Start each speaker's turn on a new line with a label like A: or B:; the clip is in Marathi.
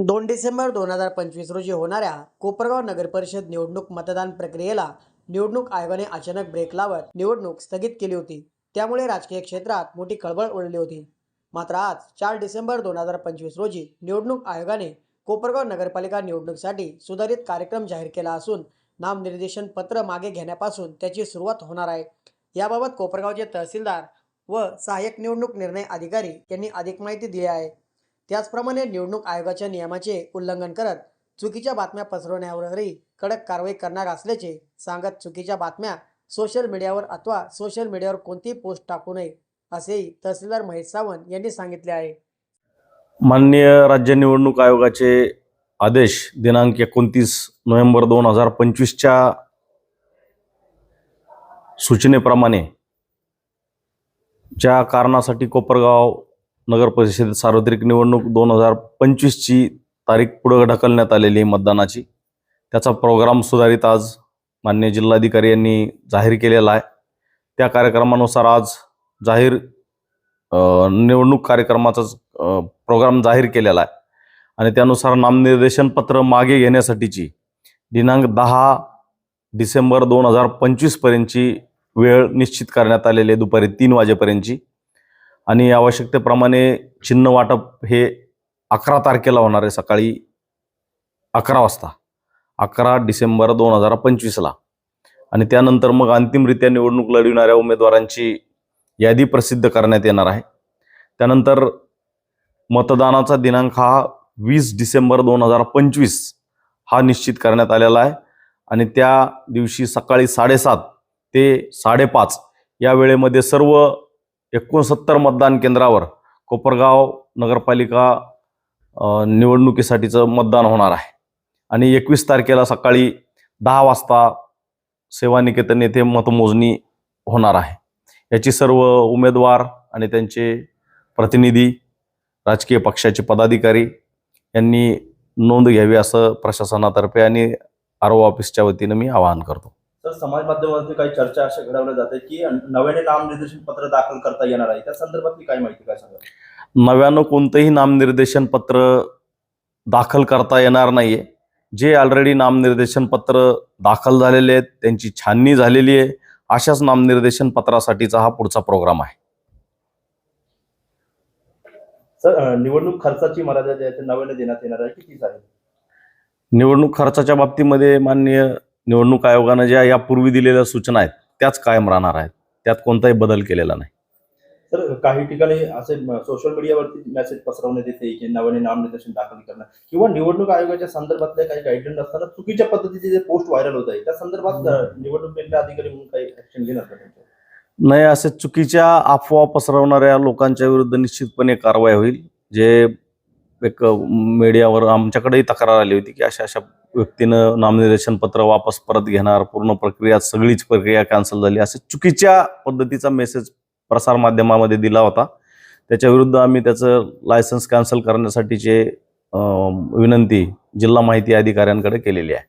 A: दोन डिसेंबर दोन हजार पंचवीस रोजी होणाऱ्या कोपरगाव नगर परिषद निवडणूक मतदान प्रक्रियेला निवडणूक आयोगाने अचानक ब्रेक लावत निवडणूक स्थगित केली होती. त्यामुळे राजकीय क्षेत्रात मोठी खळबळ उडली होती. मात्र आज चार डिसेंबर दोन हजार पंचवीस रोजी निवडणूक आयोगाने कोपरगाव नगरपालिका निवडणुकीसाठी सुधारित कार्यक्रम जाहीर केला असून नामनिर्देशन पत्र मागे घेण्यापासून त्याची सुरुवात होणार आहे. याबाबत कोपरगावचे तहसीलदार व सहाय्यक निवडणूक निर्णय अधिकारी यांनी अधिक माहिती दिली आहे. त्याचप्रमाणे निवडणूक आयोगाच्या नियमाचे उल्लंघन करत चुकीच्या बातम्या पसरवण्यावरही कडक कारवाई करणार असल्याचे सांगत चुकीच्या बातम्या सोशल मीडियावर अथवा सोशल मीडियावर कोणतीही पोस्ट टाकू नये असेही तहसीलदार महेश सावंत यांनी सांगितले आहे.
B: माननीय राज्य निवडणूक आयोगाचे आदेश दिनांक एकोणतीस नोव्हेंबर दोन हजार पंचवीसच्या सूचनेप्रमाणे ज्या कारणासाठी कोपरगाव नगर परिषद सार्वत्रिक निवडणूक दोन हजार पंचवीसची तारीख पुढं ढकलण्यात आलेली आहे मतदानाची. त्याचा प्रोग्राम सुधारित आज मान्य जिल्हाधिकारी यांनी जाहीर केलेला आहे. त्या कार्यक्रमानुसार आज जाहीर निवडणूक कार्यक्रमाचाच प्रोग्राम जाहीर केलेला आहे. आणि त्यानुसार नामनिर्देशन पत्र मागे घेण्यासाठीची दिनांक दहा डिसेंबर दोन हजार पंचवीसपर्यंतची वेळ निश्चित करण्यात आलेली आहे. दुपारी तीन वाजेपर्यंतची. आणि आवश्यकतेप्रमाणे चिन्ह वाटप हे अकरा तारखेला होणार आहे सकाळी अकरा वाजता. अकरा डिसेंबर दोन हजार पंचवीसला. आणि त्यानंतर मग अंतिमरित्या निवडणूक लढविणाऱ्या उमेदवारांची यादी प्रसिद्ध करण्यात येणार आहे. त्यानंतर मतदानाचा दिनांक हा वीस डिसेंबर दोन हजार पंचवीस हा निश्चित करण्यात आलेला आहे. आणि त्या दिवशी सकाळी साडेसात ते साडेपाच या वेळेमध्ये सर्व एकोणसत्तर मतदान केंद्रावर कोपरगाव नगरपालिका निवडणुकीसाठीचं मतदान होणार आहे. आणि एकवीस तारखेला सकाळी दहा वाजता सेवानिकेतन येथे मतमोजणी होणार आहे. याची सर्व उमेदवार आणि त्यांचे प्रतिनिधी राजकीय पक्षाचे पदाधिकारी यांनी नोंद घ्यावी असं प्रशासनातर्फे आणि आर ओ ऑफिसच्या वतीनं मी आवाहन करतो.
C: तर समाज माध्यमावरती काही चर्चा अशा घडवल्या जाते की नव्याने नामनिर्देशन पत्र दाखल करता येणार आहे. त्या संदर्भातली काय माहिती काय सांगा
B: नव्यानं कोणतंही नामनिर्देशन पत्र दाखल करता येणार नाहीये. जे ऑलरेडी नामनिर्देशन पत्र दाखल झालेले आहेत त्यांची छाननी झालेली आहे अशाच नामनिर्देशन पत्रासाठीचा हा पुढचा प्रोग्राम आहे.
C: सर निवडणूक खर्चाची मर्यादा जी आहे नव्याने देण्यात येणार आहे किती आहे?
B: निवडणूक खर्चाच्या बाबतीमध्ये माननीय निवडणूक आयोगानं ज्या यापूर्वी दिलेल्या सूचना आहेत त्याच कायम राहणार आहेत. त्यात कोणताही बदल केलेला नाही.
C: तर काही ठिकाणी असे सोशल मीडियावरती मेसेज पसरवण्यात येते की नव्याने नामनिर्देशन दाखल करणं किंवा निवडणूक आयोगाच्या संदर्भातल्या काही गाईडलाईन असताना चुकीच्या पद्धतीचे जे पोस्ट व्हायरल होत आहे त्या संदर्भात निवडणूक अधिकारी म्हणून काही ऍक्शन घेणार का?
B: नाही असे चुकीच्या अफवा पसरवणाऱ्या लोकांच्या विरुद्ध निश्चितपणे कारवाई होईल. जे एक मीडियावर आमच्याकडेही तक्रार आली होती की अशा अशा व्यक्तीनं नामनिर्देशन पत्र वापस परत घेणार पूर्ण प्रक्रिया सगळीच प्रक्रिया कॅन्सल झाली. असे चुकीच्या पद्धतीचा मेसेज प्रसारमाध्यमामध्ये दिला होता. त्याच्या विरुद्ध आम्ही त्याचं लायसन्स कॅन्सल करण्यासाठीचे विनंती जिल्हा माहिती अधिकाऱ्यांकडे केलेली आहे.